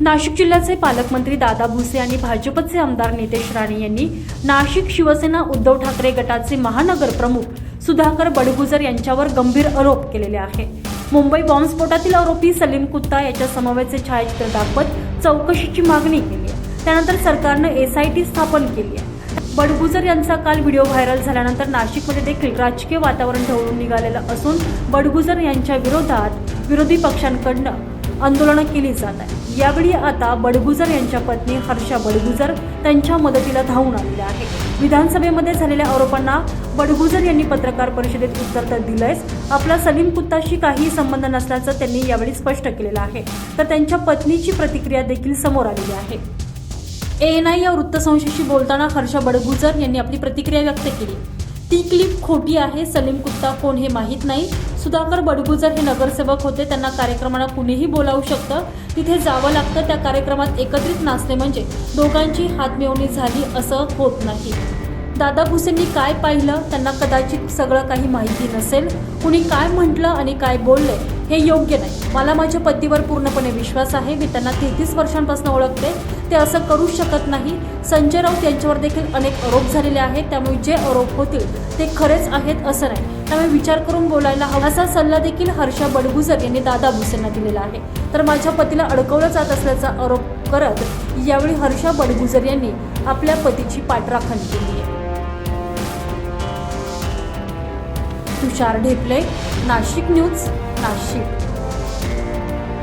नाशिक जिल्ह्याचे पालकमंत्री दादा भुसे आणि भाजपचे आमदार नितेश राणे यांनी नाशिक शिवसेना उद्धव ठाकरे गटाचे महानगर प्रमुख सुधाकर बडगुजर यांच्यावर गंभीर आरोप केलेले आहे मुंबई बॉम्बस्फोटातील आरोपी सलीम कुत्ता याच्या समवेचे छायाचित्र दाखवत चौकशीची मागणी केली आहे. त्यानंतर सरकारनं एसआयटी स्थापन केली आहे. बडगुजर यांचा काल व्हिडिओ व्हायरल झाल्यानंतर नाशिकमध्ये देखील राजकीय वातावरण ढवळून निघालेलं असून बडगुजर यांच्या विरोधात विरोधी पक्षांकडनं आंदोलनं केली जात आहेत. यावेळी आता बडगुजर यांच्या पत्नी हर्षा बडगुजर त्यांच्या मदतीला धावून आलेल्या आहे विधानसभेमध्ये झालेल्या आरोपांना बडगुजर यांनी पत्रकार परिषदेत उत्तर तर दिलंयच. आपला सलीम कुत्ताशी काहीही संबंध नसल्याचं त्यांनी यावेळी स्पष्ट केलेलं आहे. तर त्यांच्या पत्नीची प्रतिक्रिया देखील समोर आलेली आहे. एएनआय या वृत्तसंस्थेशी बोलताना हर्षा बडगुजर यांनी आपली प्रतिक्रिया व्यक्त केली. ती क्लिप खोटी आहे सलीम कुत्ता कोण हे माहीत नाही. सुधाकर बडगुजर हे नगरसेवक होते त्यांना कार्यक्रमाला कुणीही बोलावू शकतं. तिथे जावं लागतं त्या कार्यक्रमात एकत्रित नाचणे म्हणजे दोघांची हातमिळवणी झाली असं होत नाही. दादा भुसेंनी काय पाहिलं त्यांना कदाचित सगळं काही माहिती नसेल. कुणी काय म्हटलं आणि काय बोलले हे योग्य नाही. मला माझ्या पतीवर पूर्णपणे विश्वास आहे. मी त्यांना तेहतीस वर्षांपासून ओळखते. ते असं करू शकत नाही. संजय राऊत यांच्यावर देखील अनेक आरोप झालेले आहेत. त्यामुळे जे आरोप होतील ते खरेच आहेत असं नाही. त्यामुळे विचार करून बोलायला हवा. असा सल्ला देखील हर्षा बडगुजर यांनी दादा भुसेंना दिलेला आहे. तर माझ्या पतीला अडकवलं जात असल्याचा आरोप करत यावेळी हर्षा बडगुजर यांनी आपल्या पतीची पाठराखण केली आहे. तुषार ढेपले नाशिक न्यूज. नाशिक